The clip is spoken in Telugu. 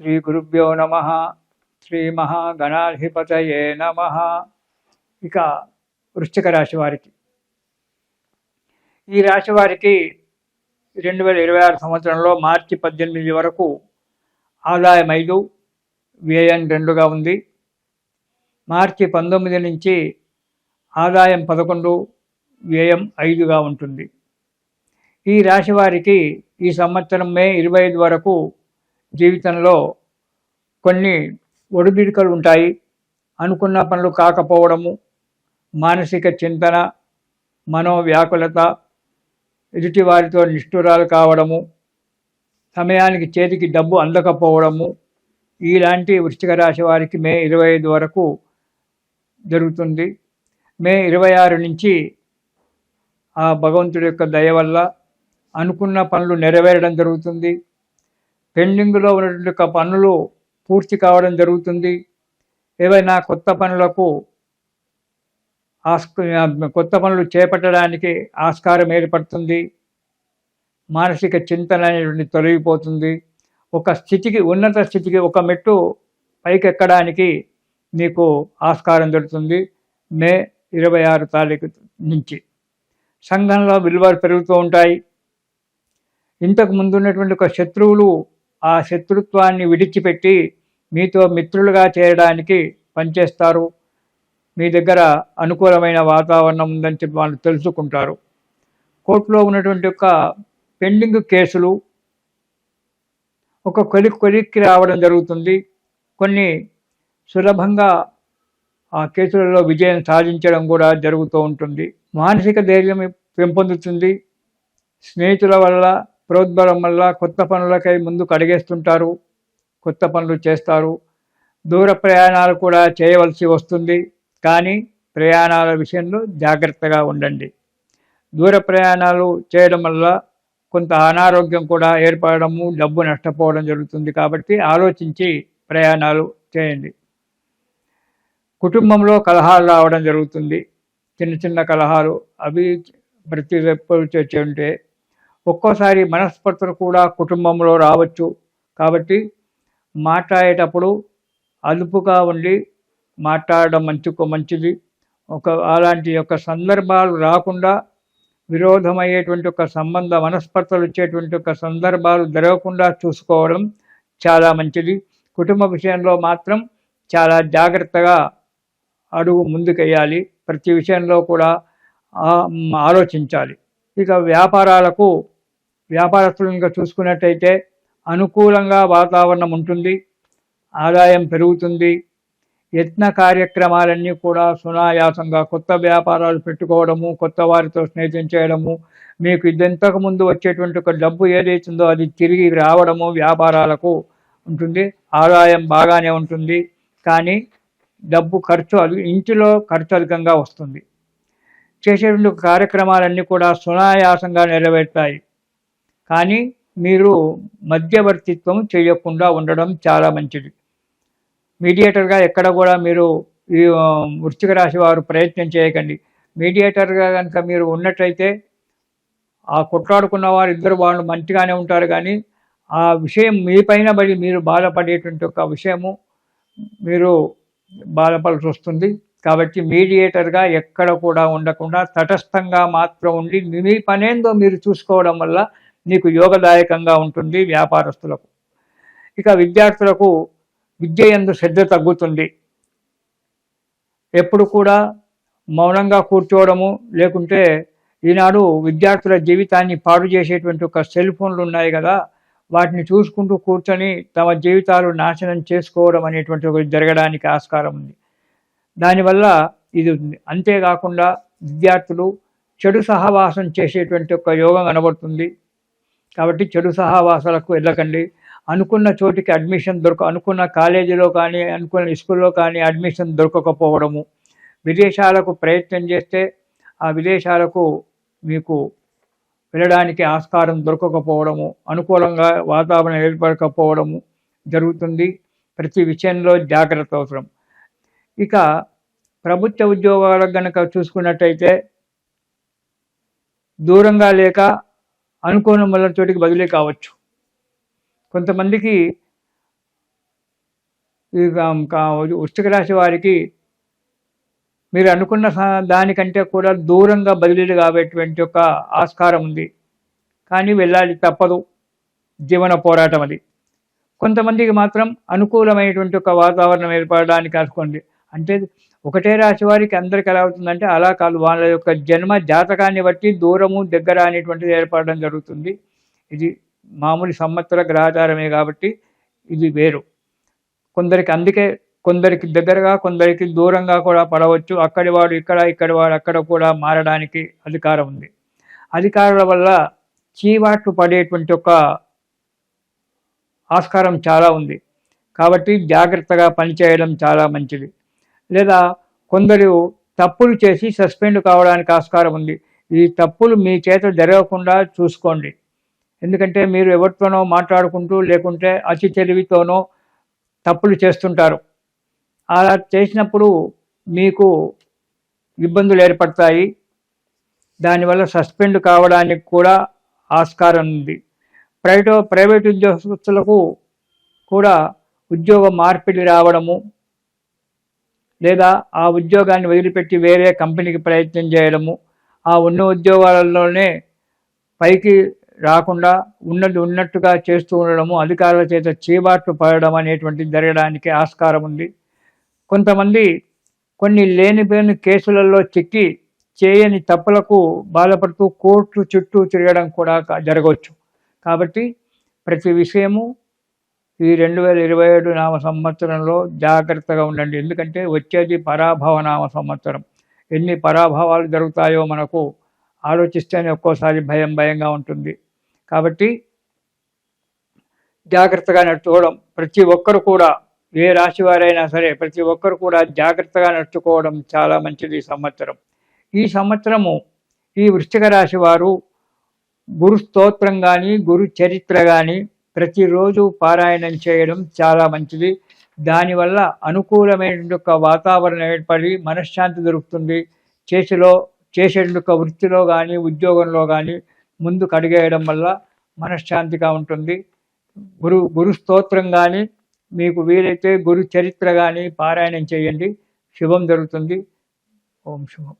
శ్రీగురుభ్యో నమ. శ్రీ మహాగణాధిపతయే నమ. ఇక వృశ్చిక రాశి వారికి. ఈ రాశి వారికి రెండు వేల ఇరవై ఆరు సంవత్సరంలో మార్చి పద్దెనిమిది వరకు ఆదాయం ఐదు వ్యయం రెండుగా ఉంది. మార్చి పంతొమ్మిది నుంచి ఆదాయం పదకొండు వ్యయం ఐదుగా ఉంటుంది. ఈ రాశి వారికి ఈ సంవత్సరం మే ఇరవై ఐదు వరకు జీవితంలో కొన్ని ఒడిబిడికలు ఉంటాయి. అనుకున్న పనులు కాకపోవడము మానసిక చింతన మనోవ్యాకులత ఎదుటి వారితో నిష్ఠురాలు కావడము సమయానికి చేతికి డబ్బు అందకపోవడము ఇలాంటి వృశ్చిక రాశి వారికి మే ఇరవై ఐదు వరకు జరుగుతుంది. మే ఇరవై ఆరు నుంచి ఆ భగవంతుడి యొక్క దయ వల్ల అనుకున్న పనులు నెరవేరడం జరుగుతుంది. పెండింగ్లో ఉన్నటువంటి పనులు పూర్తి కావడం జరుగుతుంది. ఏవైనా కొత్త పనులకు కొత్త పనులు చేపట్టడానికి ఆస్కారం ఏర్పడుతుంది. మానసిక చింతన అనేటువంటి తొలగిపోతుంది. ఒక స్థితికి ఉన్నత స్థితికి ఒక మెట్టు పైకెక్కడానికి మీకు ఆస్కారం దొరుకుతుంది. మే ఇరవై ఆరు తారీఖు నుంచి. సంఘంలో విలువలు పెరుగుతూ ఉంటాయి. ఇంతకు ముందు ఉన్నటువంటి ఒక శత్రువులు ఆ శత్రుత్వాన్ని విడిచిపెట్టి మీతో మిత్రులుగా చేరడానికి పనిచేస్తారు. మీ దగ్గర అనుకూలమైన వాతావరణం ఉందని చెప్పి వాళ్ళు తెలుసుకుంటారు. కోర్టులో ఉన్నటువంటి యొక్క పెండింగ్ కేసులు ఒక కొలిక్ కొలిక్కి రావడం జరుగుతుంది. కొన్ని సులభంగా ఆ కేసులలో విజయం సాధించడం కూడా జరుగుతూ ఉంటుంది. మానసిక ధైర్యం పెంపొందుతుంది. స్నేహితుల వల్ల ప్రోద్బలం వల్ల కొత్త పనులకై ముందుకు అడిగేస్తుంటారు కొత్త పనులు చేస్తారు. దూర ప్రయాణాలు కూడా చేయవలసి వస్తుంది కానీ ప్రయాణాల విషయంలో జాగ్రత్తగా ఉండండి. దూర ప్రయాణాలు చేయడం వల్ల కొంత అనారోగ్యం కూడా ఏర్పడము డబ్బు నష్టపోవడం జరుగుతుంది కాబట్టి ఆలోచించి ప్రయాణాలు చేయండి. కుటుంబంలో కలహాలు రావడం జరుగుతుంది. చిన్న చిన్న కలహాలు అవి ప్రతి ఎప్పుడు ఉంటే ఒక్కోసారి మనస్పర్ధలు కూడా కుటుంబంలో రావచ్చు. కాబట్టి మాట్లాడేటప్పుడు అదుపుగా ఉండి మాట్లాడడం మంచి మంచిది. ఒక అలాంటి యొక్క సందర్భాలు రాకుండా విరోధమయ్యేటువంటి ఒక సంబంధ మనస్పర్ధలు వచ్చేటువంటి ఒక సందర్భాలు జరగకుండా చూసుకోవడం చాలా మంచిది. కుటుంబ విషయంలో మాత్రం చాలా జాగ్రత్తగా అడుగు ముందుకెయ్యాలి. ప్రతి విషయంలో కూడా ఆలోచించాలి. ఇక వ్యాపారాలకు వ్యాపారస్తులు ఇంకా చూసుకున్నట్టయితే అనుకూలంగా వాతావరణం ఉంటుంది ఆదాయం పెరుగుతుంది యత్న కార్యక్రమాలన్నీ కూడా సునాయాసంగా కొత్త వ్యాపారాలు పెట్టుకోవడము కొత్త వారితో స్నేహితం చేయడము మీకు ఇదంతకు ముందు వచ్చేటువంటి ఒక డబ్బు ఏదైతుందో అది తిరిగి రావడము వ్యాపారాలకు ఉంటుంది ఆదాయం బాగానే ఉంటుంది కానీ డబ్బు ఖర్చు ఇంటిలో ఖర్చు అధికంగా వస్తుంది. చేసేటువంటి కార్యక్రమాలన్నీ కూడా సునాయాసంగా నెరవేర్తాయి. కానీ మీరు మధ్యవర్తిత్వం చేయకుండా ఉండడం చాలా మంచిది. మీడియేటర్గా ఎక్కడ కూడా మీరు ఈ వృశ్చిక రాశి వారు ప్రయత్నం చేయకండి. మీడియేటర్గా కనుక మీరు ఉన్నట్లయితే ఆ కొట్లాడుకున్న వారు ఇద్దరు వాళ్ళు మంచిగానే ఉంటారు కానీ ఆ విషయం మీ పైన పడి మీరు బాధపడేటువంటి ఒక విషయము మీరు బాధపడాల్సి వస్తుంది. కాబట్టి మీడియేటర్గా ఎక్కడ కూడా ఉండకుండా తటస్థంగా మాత్రం ఉండి మీ పనేందో మీరు చూసుకోవడం వల్ల నీకు యోగదాయకంగా ఉంటుంది వ్యాపారస్తులకు. ఇక విద్యార్థులకు విద్య ఎందు శ్రద్ధ తగ్గుతుంది. ఎప్పుడు కూడా మౌనంగా కూర్చోవడము లేకుంటే ఈనాడు విద్యార్థుల జీవితాన్ని పాడు చేసేటువంటి ఒక సెల్ ఫోన్లు ఉన్నాయి కదా వాటిని చూసుకుంటూ కూర్చొని తమ జీవితాలు నాశనం చేసుకోవడం అనేటువంటి జరగడానికి ఆస్కారం ఉంది. దానివల్ల ఇది అంతేకాకుండా విద్యార్థులు చెడు సహవాసం చేసేటువంటి ఒక యోగం కనబడుతుంది. కాబట్టి చెడు సహవాసాలకు వెళ్ళకండి. అనుకున్న చోటికి అడ్మిషన్ దొరక అనుకున్న కాలేజీలో కానీ అనుకున్న స్కూల్లో కానీ అడ్మిషన్ దొరకకపోవడము. విదేశాలకు ప్రయత్నం చేస్తే ఆ విదేశాలకు మీకు వెళ్ళడానికి ఆస్కారం దొరకకపోవడము అనుకూలంగా వాతావరణం ఏర్పడకపోవడము జరుగుతుంది. ప్రతి విషయంలో జాగ్రత్త అవసరం. ఇక ప్రభుత్వ ఉద్యోగాలకు గనక చూసుకున్నట్టయితే దూరంగా లేక అనుకోని వల్ల చోటికి బదిలీ కావచ్చు. కొంతమందికి ఈ రాశి వారికి మీరు అనుకున్న దానికంటే కూడా దూరంగా బదిలీలు కాబేటువంటి ఒక ఆస్కారం ఉంది. కానీ వెళ్ళాలి తప్పదు. జీవన పోరాటం అది. కొంతమందికి మాత్రం అనుకూలమైనటువంటి ఒక వాతావరణం ఏర్పడడానికి అనుకోండి అంటే ఒకటే రాశి వారికి అందరికి ఎలా అవుతుందంటే అలా కాదు వాళ్ళ యొక్క జన్మ జాతకాన్ని బట్టి దూరము దగ్గర అనేటువంటిది ఏర్పడడం జరుగుతుంది. ఇది మామూలు సంవత్సర గ్రహచారమే కాబట్టి ఇది వేరు. కొందరికి అందుకే కొందరికి దగ్గరగా కొందరికి దూరంగా కూడా పడవచ్చు. అక్కడి వాడు ఇక్కడ ఇక్కడి వాడు అక్కడ కూడా మారడానికి అధికారం ఉంది. అధికారుల వల్ల చీవాట్లు పడేటువంటి ఒక ఆస్కారం చాలా ఉంది. కాబట్టి జాగ్రత్తగా పనిచేయడం చాలా మంచిది. లేదా కొందరు తప్పులు చేసి సస్పెండ్ కావడానికి ఆస్కారం ఉంది. ఈ తప్పులు మీ చేత జరగకుండా చూసుకోండి. ఎందుకంటే మీరు ఎవరితోనో మాట్లాడుకుంటూ లేకుంటే అతి తెలివితోనో తప్పులు చేస్తుంటారు. అలా చేసినప్పుడు మీకు ఇబ్బందులు ఏర్పడతాయి. దానివల్ల సస్పెండ్ కావడానికి కూడా ఆస్కారం ఉంది. ప్రైవేట్ ప్రైవేట్ ఉద్యోగస్తులకు కూడా ఉద్యోగ మార్పిడి రావడము లేదా ఆ ఉద్యోగాన్ని వదిలిపెట్టి వేరే కంపెనీకి ప్రయత్నం చేయడము ఆ ఉన్న ఉద్యోగాలలోనే పైకి రాకుండా ఉన్నది ఉన్నట్టుగా చేస్తూ ఉండడము అధికారుల చేత చీబాట్లు పడడం అనేటువంటిది జరగడానికి ఆస్కారం ఉంది. కొంతమంది కొన్ని లేనిపోయిన కేసులలో చిక్కి చేయని తప్పులకు బాధపడుతూ కోర్టు చుట్టూ తిరగడం కూడా జరగవచ్చు. కాబట్టి ప్రతి విషయము ఈ రెండు వేల ఇరవై ఏడు నామ సంవత్సరంలో జాగ్రత్తగా ఉండండి. ఎందుకంటే వచ్చేది పరాభవ నామ సంవత్సరం. ఎన్ని పరాభవాలు జరుగుతాయో మనకు ఆలోచిస్తేనే ఒక్కోసారి భయం భయంగా ఉంటుంది. కాబట్టి జాగ్రత్తగా నడుచుకోవడం ప్రతి ఒక్కరు కూడా ఏ రాశి వారైనా సరే ప్రతి ఒక్కరు కూడా జాగ్రత్తగా నడుచుకోవడం చాలా మంచిది ఈ సంవత్సరం. ఈ సంవత్సరము ఈ వృశ్చిక రాశి వారు గురు స్తోత్రం కానీ గురు చరిత్ర కానీ ప్రతిరోజు పారాయణం చేయడం చాలా మంచిది. దానివల్ల అనుకూలమైన యొక్క వాతావరణం ఏర్పడి మనశ్శాంతి దొరుకుతుంది. చేతిలో చేసేందుకు వృత్తిలో కానీ ఉద్యోగంలో కానీ ముందు కడిగేయడం వల్ల మనశ్శాంతిగా ఉంటుంది. గురు గురు స్తోత్రం కానీ మీకు వీలైతే గురు చరిత్ర కానీ పారాయణం చేయండి. శుభం జరుగుతుంది. ఓం శుభం.